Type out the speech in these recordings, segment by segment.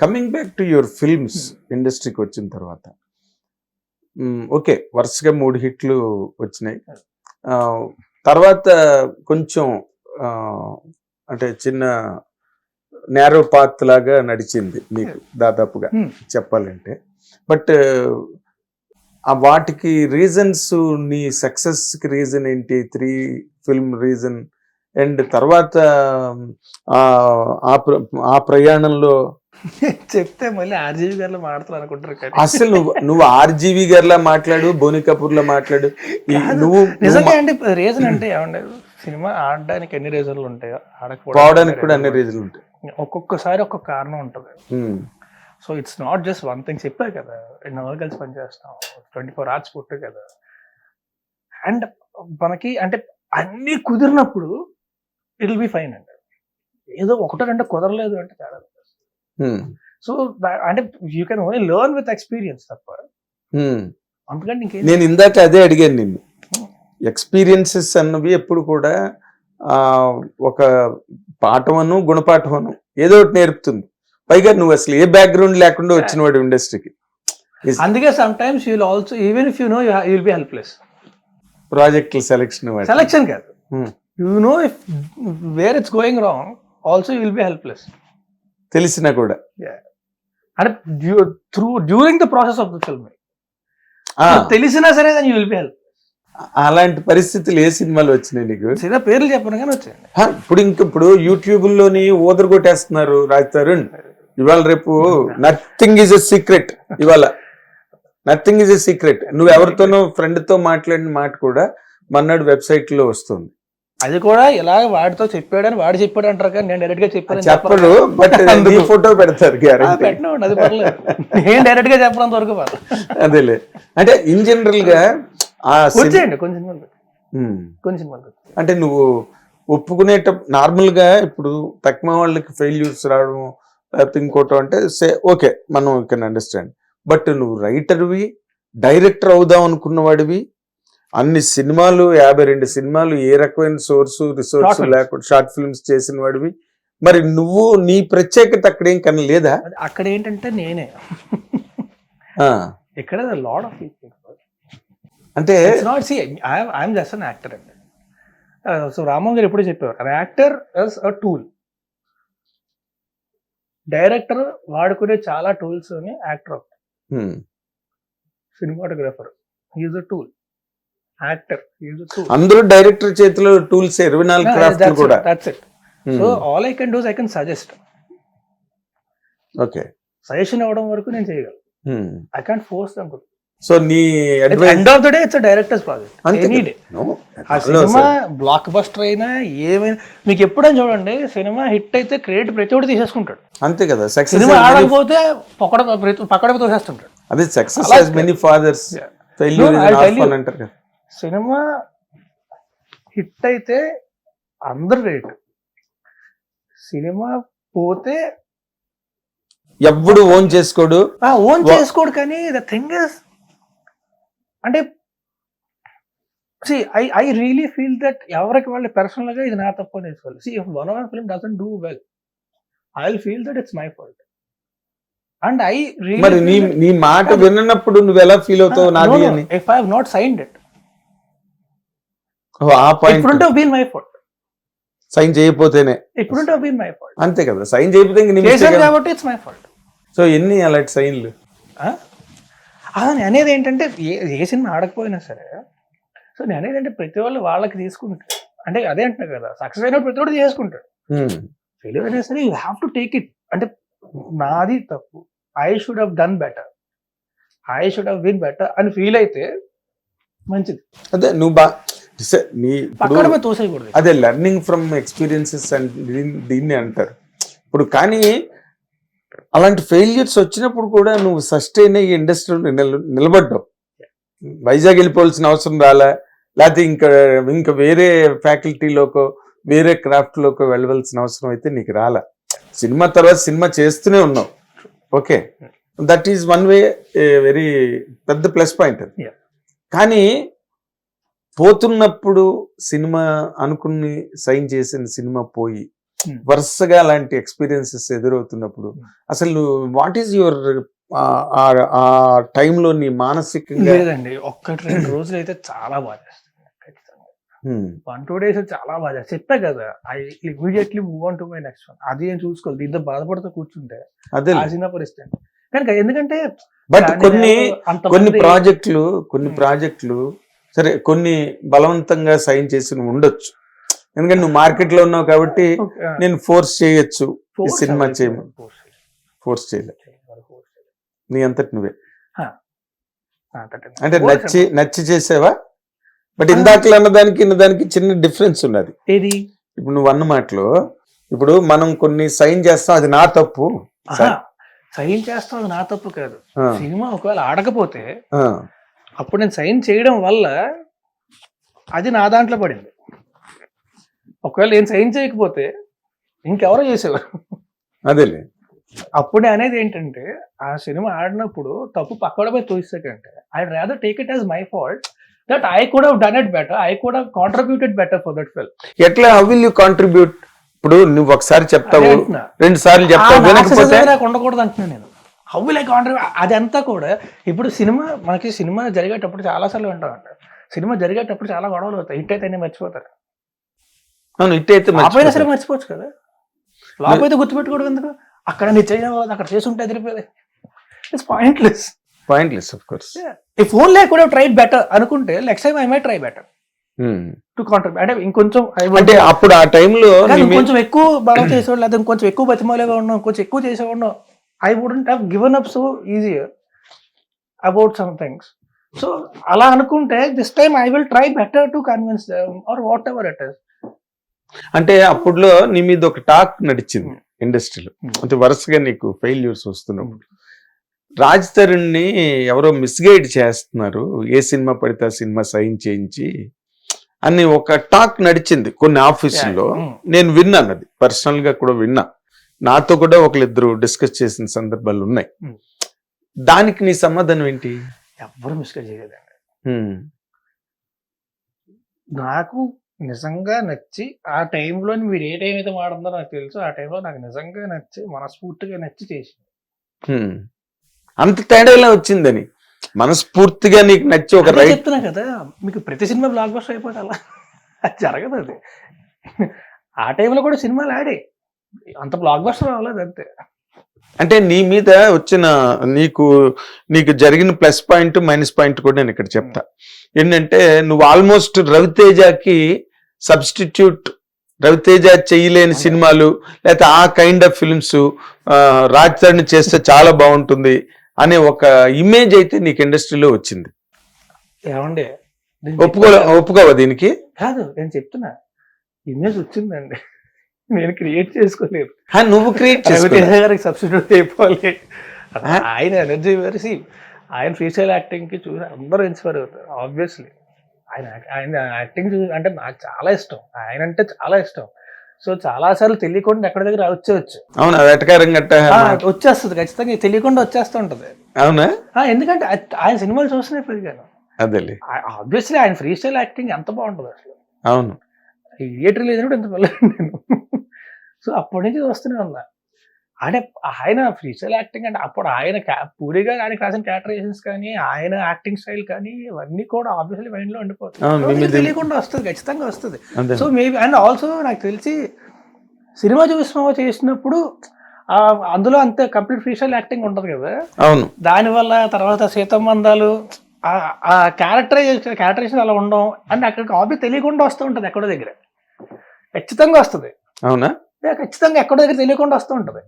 Coming back to your films ఇండస్ట్రీకి వచ్చిన తర్వాత ఓకే వరుసగా మూడు హిట్లు వచ్చినాయి. తర్వాత కొంచెం అంటే చిన్న నేరో పాత్ లాగా నడిచింది మీకు దాదాపుగా Hmm. చెప్పాలంటే. బట్ ఆ వాటికి రీజన్స్ నీ సక్సెస్కి రీజన్ ఏంటి? త్రీ ఫిల్మ్ రీజన్ అండ్ తర్వాత ఆ ప్రయాణంలో చెప్తే మళ్ళీ ఆర్జీవి గారిలో మాడతారు అనుకుంటారు అసలు నువ్వు నువ్వు ఆర్జీవి గారిలా మాట్లాడు బోని కపూర్ లా మాట్లాడు. నువ్వు నిజంగా అంటే రీజన్ అంటే ఏమంటే సినిమా ఆడడానికి ఎన్ని రీజన్లు ఉంటాయో పోవడానికి కూడా అన్ని రీజన్లు ఉంటాయి. ఒక్కొక్కసారి ఒక్కొక్క కారణం ఉంటుంది. So it's not just one thing చెప్పా కదా రెండు నెలలు కలిసి పనిచేస్తాం ట్వంటీ ఫోర్ అవర్స్ పుట్టు కదా. అండ్ మనకి అంటే అన్ని కుదిరినప్పుడు ఇట్ విల్ బి ఫైన్ అండి ఏదో ఒకటో రెండు కుదరలేదు అంటే చాలా సో అంటే you can only learn with experience తప్ప. ఇంకేం నేను ఇందాక అదే అడిగాను నిన్ను. ఎక్స్పీరియన్సెస్ అన్నవి ఎప్పుడు కూడా ఆ ఒక పాఠమను గుణపాఠమను ఏదో ఒకటి నేర్పుతుంది. పైగా నువ్వు అసలు ఏ బ్యాక్గ్రౌండ్ లేకుండా వచ్చినవాడు ఇండస్ట్రీకి అందుకే sometimes you'll also even if you know you'll be helpless ప్రాజెక్టుల సెలెక్షన్ సెలక్షన్ కాదు. Hmm. You know if where it's going wrong also you'll be helpless తెలిసినా కూడా. అంటే through during the process of the film ఆ, తెలిసినా సరే దాని you will B help అలాంటి పరిస్థితులు ఏ సినిమాలు వచ్చినాయి నీకు? సీదా పేర్లు చెప్పను కానీ వచ్చేయండి హా, ఇప్పుడు ఇంక ఇప్పుడు యూట్యూబ్లోని ఓదరు కొట్టేస్తున్నారు రాజ్ తరుణ్. ఇవాళ రేపు నథింగ్ ఈజ్ ఎ సీక్రెట్ ఇవాళ నథింగ్ ఈజ్ ఎ సీక్రెట్ నువ్వు ఎవరితోనో ఫ్రెండ్తో మాట్లాడిన మాట కూడా మన్నాడు వెబ్సైట్లో వస్తుంది. అది కూడా ఇలా వాడితో చెప్పాడని వాడు చెప్పాడు అంటారు కానీ నేను డైరెక్ట్గా చెప్పాను చెప్పరు బట్. ఫోటో పెడతారు అది పర్లేదు. నేను డైరెక్ట్గా చెప్పడంత వరకు అదేలే. అంటే ఇన్ జనరల్గా వచ్చేయండి కొంచెం సినిమాలు. కొంచెం సినిమాలు అంటే నువ్వు ఒప్పుకునేట నార్మల్గా ఇప్పుడు తక్కువ వాళ్ళకి ఫెయిల్యూర్స్ రావడం లేకపోతే ఇంకోటో అంటే సే ఓకే మనం కెన్ అండర్స్టాండ్ బట్ నువ్వు రైటర్వి డైరెక్టర్ అవుదాం అనుకున్న వాడివి అన్ని సినిమాలు యాభై రెండు సినిమాలు ఏ రకమైన సోర్స్ రిసోర్స్. లేకుండా షార్ట్ ఫిల్మ్స్ చేసిన వాడివి మరి నువ్వు నీ ప్రత్యేకత అక్కడ ఏం కన్నా లేదా? అక్కడ ఏంటంటే నేనే. ఆ, ఇక్కడ లాడ్ ఆఫ్ అంటే not see I'm just an actor అండి. సో రామన్ గారు ఎప్పుడు చెప్పారు an actor is a tool director వాడుకునే చాలా టూల్స్ అని actor cinematographer is a tool actor అందరూ డైరెక్టర్ చేతిలో టూల్స్ ఇరవై నాలుగు క్రాఫ్ట్ కూడా. That's it so all I can does I can suggest okay suggestion ఇవ్వడం వరకు నేను చేయగలను. I can't force them so నీ end of the day it's directors project any day ఆ సినిమా బ్లాక్ బస్టర్ అయినా ఏమైనా మీకు ఎప్పుడైనా చూడండి సినిమా హిట్ అయితే క్రెడిట్ ప్రతి ఒక్కటి తీసేసుకుంటాడు. అంతే కదా. సక్సెస్ సినిమా ఆడకపోతే పక్కడ పక్కడ తోసేస్తుంటాడు అదే సక్సెస్ మెనీ ఫాదర్స్. ఫెయిల్యూర్. అంటారు కదా. సినిమా హిట్ అయితే అందరు రేట్. సినిమా పోతే ఎవ్వడు ఓన్ చేసుకోడు. ఓన్ చేసుకోడు కానీ ద థింగ్ ఇస్ అంటే see I I really feel that ఎవరికి వాళ్ళు పర్సనల్గా ఇది నా తప్పు తీసుకోవాలి see if one of film doesn't do well I will feel that it's my fault. And I నీ నీ మాట విన్నప్పుడు నువ్వు ఎలా ఫీల్ అవుతావు నాది అని? If I have not signed it have been my fault sign చేయకపోతేనే. Have been my fault అంతే కదా సైన్ చేయకపోతే. కాబట్టి ఇట్స్ మై ఫాల్ట్ సో ఎన్ని అలాంటి సైన్లు అనేది ఏంటంటే ఏ సినిమా ఆడకపోయినా సరే సో నేను అనేది అంటే ప్రతి వాళ్ళు వాళ్ళకి తీసుకుంటారు. అంటే అదే అంటున్నా కదా సక్సెస్ అయినప్పుడు ప్రతి ఒక్కటి చేసుకుంటాడు. ఫెయిల్యూర్ అయినా సరే you have to take it అంటే నాది తప్పు. I should have done better I should have win better అని ఫీల్ అయితే మంచిది. అదే నువ్వు బా నీ అదే లెర్నింగ్ ఫ్రమ్ ఎక్స్పీరియన్సెస్ అండ్ దీన్ని అంటారు. ఇప్పుడు కానీ అలాంటి ఫెయిల్యూర్స్ వచ్చినప్పుడు కూడా నువ్వు సస్టైన్ అయ్యి ఇండస్ట్రీలో నిలబడ్డావు. వైజాగ్ వెళ్ళిపోవాల్సిన అవసరం రాలా. లేకపోతే ఇంకా ఇంకా వేరే ఫ్యాకల్టీలోకో వేరే క్రాఫ్ట్లోకో వెళ్ళవలసిన అవసరం అయితే నీకు రాలా. సినిమా తర్వాత సినిమా చేస్తూనే ఉన్నావు. Okay. That is one way very పెద్ద ప్లస్ పాయింట్ అది. కానీ పోతున్నప్పుడు సినిమా అనుకుని సైన్ చేసిన సినిమా పోయి Hmm. వరుసగా అలాంటి ఎక్స్పీరియన్సెస్ ఎదురవుతున్నప్పుడు Hmm. అసలు వాట్ ఈస్ యువర్ ఆ టైంలో నీ మానసికంగా లేదండి ఒక్కటి రెండు రోజులు అయితే చాలా బాగా Hmm. వన్ టూ డేస్ చాలా బాగా చేస్తుంది చెప్పా కదా I immediately move on to my next one అది ఏం చూసుకోవాలి దీంతో బాధపడుతూ కూర్చుంటే అదే చిన్న పరిస్థితి కనుక ఎందుకంటే బట్ కొన్ని కొన్ని ప్రాజెక్టులు కొన్ని. ప్రాజెక్టులు సరే కొన్ని బలవంతంగా సైన్ చేసి నువ్వు ఉండొచ్చు. ఎందుకంటే నువ్వు మార్కెట్లో ఉన్నావు కాబట్టి నేను ఫోర్స్ చేయొచ్చు force సినిమా చేయరు. ఫోర్స్ చేయలే. నీ అంతటి నువ్వే. అంటే నచ్చి నచ్చి చేసావా? బట్. ఇందాకలు అన్న దానికి ఇన్న దానికి చిన్న డిఫరెన్స్ ఉన్నది. ఏది? ఇప్పుడు నువ్వు అన్న మాటలో ఇప్పుడు మనం కొన్ని సైన్ చేస్తాం అది నా తప్పు. సైన్ చేస్తాం అది నా తప్పు కాదు. సినిమా ఒకవేళ ఆడకపోతే ఆ, అప్పుడు నేను సైన్ చేయడం వల్ల అది నా దాంట్లో పడింది. ఒకవేళ నేను సైన్ చేయకపోతే ఇంకెవరో చేసేవారు. అదేలే. అప్పుడే అనేది ఏంటంటే ఆ సినిమా ఆడినప్పుడు తప్పు పక్కన పోయి తోయిస్తాకంటే I rather take it as my fault that I కూడా డన్ ఇట్ బెటర్ ఐ కూడా contributed better for that film ఎట్లా హౌ విల్ యూ కాంట్రిబ్యూట్ ఇప్పుడు నువ్వు ఒకసారి చెప్తావు రెండు సార్లు చెప్తావు వినకపోతే నాకు ఉండకూడదు అంటున్నాను నేను. హౌ ఐ కాంట్రిబ్యూట్ అదంతా కూడా ఇప్పుడు సినిమా మనకి సినిమా జరిగేటప్పుడు చాలా సార్లు వింటాం అంట సినిమా జరిగేటప్పుడు చాలా గొడవలు అవుతాయి. హిట్ అయితే మర్చిపోతారు. అవును ఇట్ అయితే ఆపైనా సరే. మర్చిపోవచ్చు కదా. ఫ్లాప్ అయితే గుర్తుపెట్టుకోవడం ఎందుకు? అక్కడ నీ చేయడం అక్కడ చేసి ఉంటే ఎదిరిపోయేది it's pointless pointless of course ఈ ఫోన్ లేకుండా ట్రై బెటర్ అనుకుంటే next time I my try better to contribute అంటే ఇంకొంచెం అంటే అప్పుడు ఆ టైంలో ఇంకొంచెం ఎక్కువ బాగా చేసేవాళ్ళు లేదా ఇంకొంచెం ఎక్కువ బతిమాలేగా ఉన్నాం కొంచెం ఎక్కువ చేసేవాడు I wouldn't have given up so easier about some things so అలా అనుకుంటే this time I will try better to convince or whatever it is అంటే అప్పుడులో నీ మీద ఒక టాక్ నడిచింది ఇండస్ట్రీలో. Hmm. అంటే వరుసగా నీకు ఫెయిల్యూర్స్ వస్తున్నప్పుడు. రాజ్ తరుణ్ని ఎవరో మిస్గైడ్ చేస్తున్నారు. ఏ సినిమా పడితే ఆ సినిమా సైన్ చేయించి అని ఒక టాక్ నడిచింది కొన్ని ఆఫీసుల్లో. నేను విన్నాను అది. పర్సనల్గా కూడా విన్నా. నాతో కూడా ఒకళ్ళిద్దరు డిస్కస్ చేసిన సందర్భాలు ఉన్నాయి. దానికి నీ సమాధానం ఏంటి? ఎవ్వరు మిస్గా చేయలేదండి. నాకు నిజంగా నచ్చి ఆ టైంలో మీరు ఏ టైం అయితే మాడుందో నాకు తెలుసు ఆ టైంలో నాకు నిజంగా నచ్చి మనస్ఫూర్తిగా నచ్చి చేసి. అంత తేడా వచ్చిందని. మనస్ఫూర్తిగా నీకు నచ్చి ఒక రైట్ చెప్తున్నా కదా మీకు ప్రతి సినిమా బ్లాక్ బస్టర్ అయిపోతే అలా? అది జరగదు అది. ఆ టైంలో కూడా సినిమాలు ఆడే. అంత బ్లాక్ బస్టర్ అవ్వలేదు అంతే. అంటే నీ మీద వచ్చిన నీకు నీకు జరిగిన ప్లస్ పాయింట్ మైనస్ పాయింట్ కూడా నేను ఇక్కడ చెప్తా. ఏంటంటే నువ్వు ఆల్మోస్ట్ రవితేజకి సబ్స్టిట్యూట్ రవితేజ చేయలేని సినిమాలు లేకపోతే ఆ kind of films Raj Tarun చేస్తే చాలా బాగుంటుంది అనే ఒక ఇమేజ్ అయితే నీకు ఇండస్ట్రీలో వచ్చింది. ఏమండి? ఒప్పుకో ఒప్పుకోవా దీనికి? కాదు నేను చెప్తున్నా. ఇమేజ్ వచ్చిందండి. నేను క్రియేట్ చేసుకోలేదు. నువ్వు క్రియేట్ రవితేజ గారికి సబ్స్టిట్యూట్ అయిపోవాలి? ఆయన ఎనర్జీ వెరసి ఆయన ఫ్రీస్టైల్ యాక్టింగ్కి చూసి అందరూ ఇన్స్పైర్ అవుతారు ఆబ్వియస్లీ ఆయన ఆయన యాక్టింగ్ చూసి అంటే నాకు చాలా ఇష్టం. ఆయన అంటే చాలా ఇష్టం. సో చాలా సార్లు తెలియకుండా ఎక్కడి దగ్గర వచ్చేవచ్చు అవునా? వెటకారం గట్ట? వచ్చేస్తుంది. ఖచ్చితంగా తెలియకుండా వచ్చేస్తూ ఉంటది. అవునా? ఎందుకంటే ఆయన సినిమాలు చూస్తూనే పెరిగాను. అదేలే. ఆబ్వియస్లీ ఆయన ఫ్రీ స్టైల్ యాక్టింగ్ ఎంత బాగుంటుంది అసలు. అవును. రిలీజ్ కూడా ఎంత పిల్లలు నేను. సో అప్పటి నుంచి వస్తూనే ఉన్నా. అంటే ఆయన ఫ్రీ స్టైల్ యాక్టింగ్ అంటే అప్పుడు ఆయన పూరిగా ఆయనకి రాసిన క్యారెక్టరైజేషన్స్ కానీ ఆయన యాక్టింగ్ స్టైల్ కానీ ఇవన్నీ కూడా ఆబ్వియస్లీ మైండ్లో ఉండిపోతాయి. అవును, So, మీ నీకు మీద- తెలియకుండా వస్తుంది ఖచ్చితంగా వస్తుంది. సో మేబీ అండ్ ఆల్సో నాకు తెలిసి సినిమా చూసినామో చేసినప్పుడు అందులో అంతే కంప్లీట్ ఫ్రీ స్టైల్ యాక్టింగ్ ఉంటుంది కదా. అవును. దానివల్ల తర్వాత సీతమ్మందాలు ఆ- ఆ క్యారెక్టరైజేషన్ క్యారెక్టరైజేషన్ అలా ఉండడం అంటే అక్కడికి ఆబ్వి తెలియకుండా వస్తూ ఉంటుంది ఎక్కడో దగ్గర. ఖచ్చితంగా వస్తుంది. అవునా? ఖచ్చితంగా ఎక్కడో దగ్గర తెలియకుండా వస్తూ ఉంటుంది.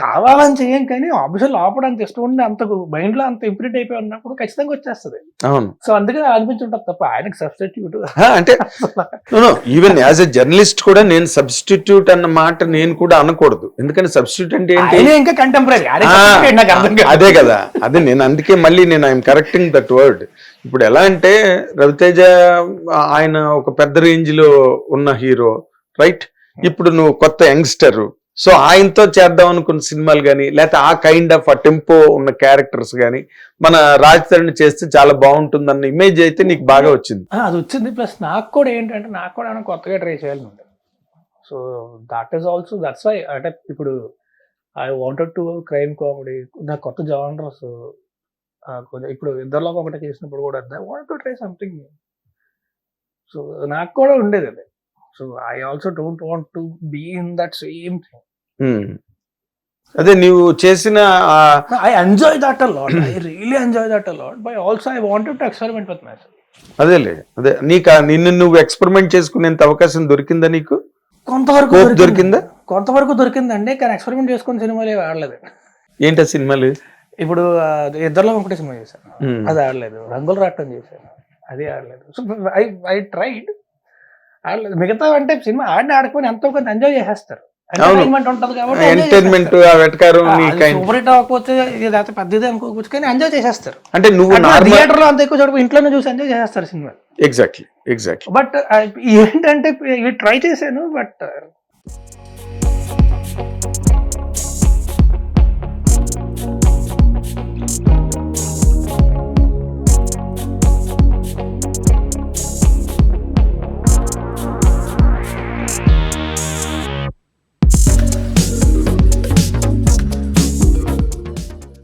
కావాలని చేయం కానీ లోపల అంత ఇష్టం ఉండి అంత మైండ్లో అంత ఇంప్రింట్ అయిపోయి ఉన్నప్పుడు ఖచ్చితంగా వచ్చేస్తుంది. అవును. సో అందుకని అనిపించుంటుంది తప్ప ఆయనకి సబ్స్టిట్యూట్ అంటే ఈవెన్ యాజ్ ఎ జర్నలిస్ట్ కూడా నేను సబ్స్టిట్యూట్ అన్న మాట నేను కూడా అనకూడదు. ఎందుకంటే సబ్స్టిట్యూట్ అంటే ఏంటి? ఇంకా కంటెంపరీ అదే కదా. అదే నేను అందుకే మళ్ళీ నేను ఐఎమ్ కరెక్టింగ్ దట్ వర్డ్ ఇప్పుడు ఎలా అంటే రవితేజ ఆయన ఒక పెద్ద రేంజ్లో ఉన్న హీరో రైట్ ఇప్పుడు నువ్వు కొత్త యంగ్స్టర్. సో ఆయనతో చేద్దాం అనుకున్న సినిమాలు కానీ లేకపోతే ఆ కైండ్ ఆఫ్ ఆ టెంపో ఉన్న క్యారెక్టర్స్ కానీ మన రాజ్ తరుణ్ చేస్తే చాలా బాగుంటుందన్న ఇమేజ్ అయితే నీకు బాగా వచ్చింది. ఆ, అది వచ్చింది. ప్లస్ నాకు కూడా ఏంటంటే నాకు కూడా ఏమైనా కొత్తగా ట్రై చేయాలని ఉంది. So that is also that's why అంటే ఇప్పుడు I wanted to crime comedy నాకు కొత్త జానర్స్ కొంచెం ఇప్పుడు ఇద్దరిలో ఒకటి చేసినప్పుడు కూడా I want to try something so నాకు కూడా ఉండేది అది. So I also don't want to be in that same thing. అదే నీవు చేసిన I enjoy that a lot I really enjoy that a lot by also I wanted to experiment with my అదేలే. అదే నీకు నిన్ను నువ్వు ఎక్స్పెరిమెంట్ చేసుకునేంత అవకాశం దొరికిందా నీకు? కొంతవరకు దొరికింది. కొంతవరకు దొరికిందండి కానీ ఎక్స్పెరిమెంట్ చేసుకుని సినిమాలు ఆడలేదు. ఏంటి ఆ సినిమాలు? ఇప్పుడు ఇద్దరిలో ఒకటి సినిమా చేశాను. ఉమ్. అది ఆడలేదు. రంగులు రాట్టం చేశాను. అది ఆడలేదు. సో ఐ ఐ ట్రైడ్ ఆడలేదు మిగతా అంటే సినిమా ఆడిన ఆడకపోయినా ఎంతో కొంత ఎంజాయ్ చేసేస్తారు. ఎంటర్టైన్మెంట్ ఉంటుంది కాబట్టి ఎంటర్టైన్మెంట్ వెటకారం సూపర్ హిట్ అవ్వకపోతే పెద్దది అనుకోవచ్చు కానీ ఎంజాయ్ చేసేస్తారు. అంటే నువ్వు థియేటర్లో అంత ఎక్కువ చూడకు ఇంట్లోనే చూసి ఎంజాయ్ చేసేస్తారు సినిమా. ఎగ్జాక్ట్లీ ఎగ్జాక్ట్లీ బట్ ఏంటంటే ఇవి ట్రై చేశాను బట్